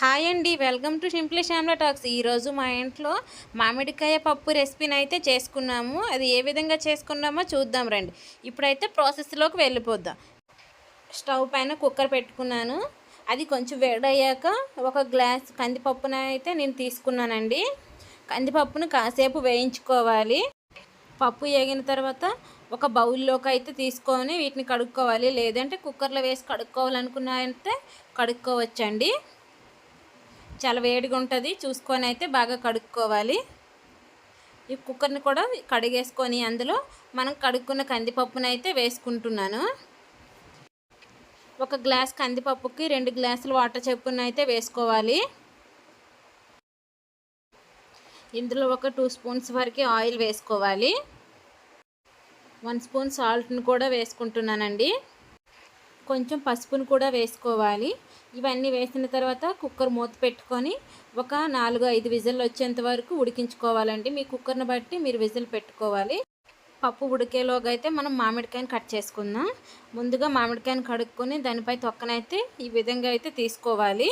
Hi అండి welcome to simply Shyamala talks. ఈరోజు మా ఇంట్లో మామిడికాయ పప్పు రెసిపీని అయితే చేసుకున్నాము. అది ఏ విధంగా చేసుకున్నామో చూద్దాం రండి. ఇప్పుడైతే ప్రాసెస్లోకి వెళ్ళిపోద్దాం. స్టవ్ పైన కుక్కర్ పెట్టుకున్నాను. అది కొంచెం వేడయ్యాక ఒక గ్లాస్ కందిపప్పున అయితే నేను తీసుకున్నానండి. కందిపప్పును కాసేపు వేయించుకోవాలి. పప్పు వేగిన తర్వాత ఒక బౌల్లోకి అయితే తీసుకొని వీటిని కడుక్కోవాలి. లేదంటే కుక్కర్లో వేసి కడుక్కోవాలనుకున్నా అయితే కడుక్కోవచ్చండి. చాలా వేడిగా ఉంటుంది. చూసుకొని అయితే బాగా కడుక్కోవాలి. ఈ కుక్కర్ని కూడా కడిగేసుకొని అందులో మనం కడుక్కున్న కందిపప్పును అయితే వేసుకుంటున్నాను. ఒక గ్లాస్ కందిపప్పుకి రెండు గ్లాసులు వాటర్ చెప్పున అయితే వేసుకోవాలి. ఇందులో ఒక టూ స్పూన్స్ వరకు ఆయిల్ వేసుకోవాలి. వన్ స్పూన్ సాల్ట్ని కూడా వేసుకుంటున్నానండి. కొంచెం పసుపును కూడా వేసుకోవాలి. ఇవన్నీ వేసిన తర్వాత కుక్కర్ మూత పెట్టుకొని ఒక నాలుగు ఐదు విజిల్లు వచ్చేంత వరకు ఉడికించుకోవాలండి. మీ కుక్కర్ని బట్టి మీరు విజిల్ పెట్టుకోవాలి. పప్పు ఉడికేలోగా అయితే మనం మామిడికాయని కట్ చేసుకుందాం. ముందుగా మామిడికాయని కడుక్కొని దానిపై తొక్కనైతే ఈ విధంగా అయితే తీసుకోవాలి.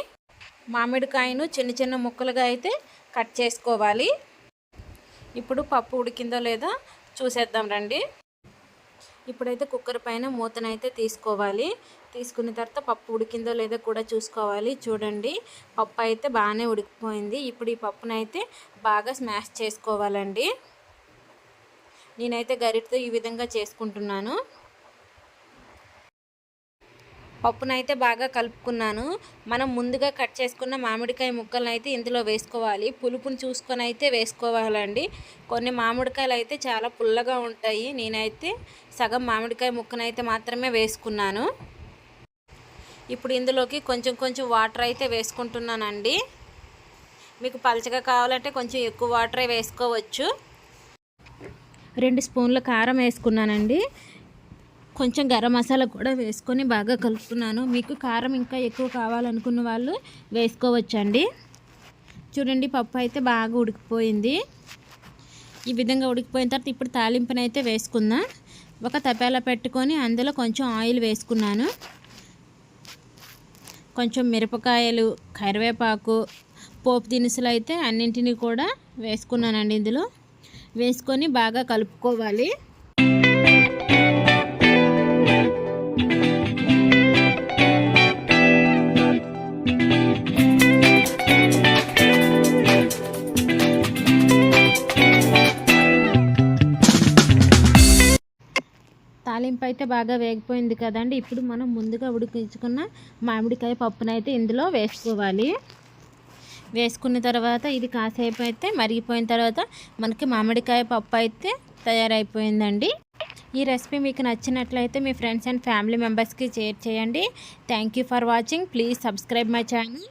మామిడికాయను చిన్న చిన్న ముక్కలుగా అయితే కట్ చేసుకోవాలి. ఇప్పుడు పప్పు ఉడికిందో లేదో చూసేద్దాం రండి. ఇప్పుడైతే కుక్కర్ పైన మూతనైతే తీసుకోవాలి. తీసుకున్న తర్వాత పప్పు ఉడికిందో లేదో కూడా చూసుకోవాలి. చూడండి పప్పు అయితే బాగానే ఉడికిపోయింది. ఇప్పుడు ఈ పప్పునైతే బాగా స్మాష్ చేసుకోవాలండి. నేనైతే గరిటతో ఈ విధంగా చేసుకుంటున్నాను. పప్పునైతే బాగా కలుపుకున్నాను. మనం ముందుగా కట్ చేసుకున్న మామిడికాయ ముక్కలను అయితే ఇందులో వేసుకోవాలి. పులుపుని చూసుకొని అయితే వేసుకోవాలండి. కొన్ని మామిడికాయలు అయితే చాలా పుల్లగా ఉంటాయి. నేనైతే సగం మామిడికాయ ముక్కనైతే మాత్రమే వేసుకున్నాను. ఇప్పుడు ఇందులోకి కొంచెం కొంచెం వాటర్ అయితే వేసుకుంటున్నానండి. మీకు పలచగా కావాలంటే కొంచెం ఎక్కువ వాటరే వేసుకోవచ్చు. రెండు స్పూన్ల కారం వేసుకున్నానండి. కొంచెం గరం మసాలా కూడా వేసుకొని బాగా కలుపుతున్నాను. మీకు కారం ఇంకా ఎక్కువ కావాలనుకున్న వాళ్ళు వేసుకోవచ్చండి. చూడండి పప్పు అయితే బాగా ఉడికిపోయింది. ఈ విధంగా ఉడికిపోయిన తర్వాత ఇప్పుడు తాలింపునైతే వేసుకుందాం. ఒక తపేలా పెట్టుకొని అందులో కొంచెం ఆయిల్ వేసుకున్నాను. కొంచెం మిరపకాయలు కరివేపాకు పోపు దినుసులు అయితే అన్నింటినీ కూడా వేసుకున్నానండి ఇందులో. వేసుకొని బాగా కలుపుకోవాలి. తాలింపు అయితే బాగా వేగిపోయింది కదండి. ఇప్పుడు మనం ముందుగా ఉడికించుకున్న మామిడికాయ పప్పునైతే ఇందులో వేసుకోవాలి. వేసుకున్న తర్వాత ఇది కాసేపు అయితే మరిగిపోయిన తర్వాత మనకి మామిడికాయ పప్పు అయితే తయారైపోయిందండి. ఈ రెసిపీ మీకు నచ్చినట్లయితే మీ ఫ్రెండ్స్ అండ్ ఫ్యామిలీ మెంబర్స్కి షేర్ చేయండి. Thank for watching. Please subscribe my channel.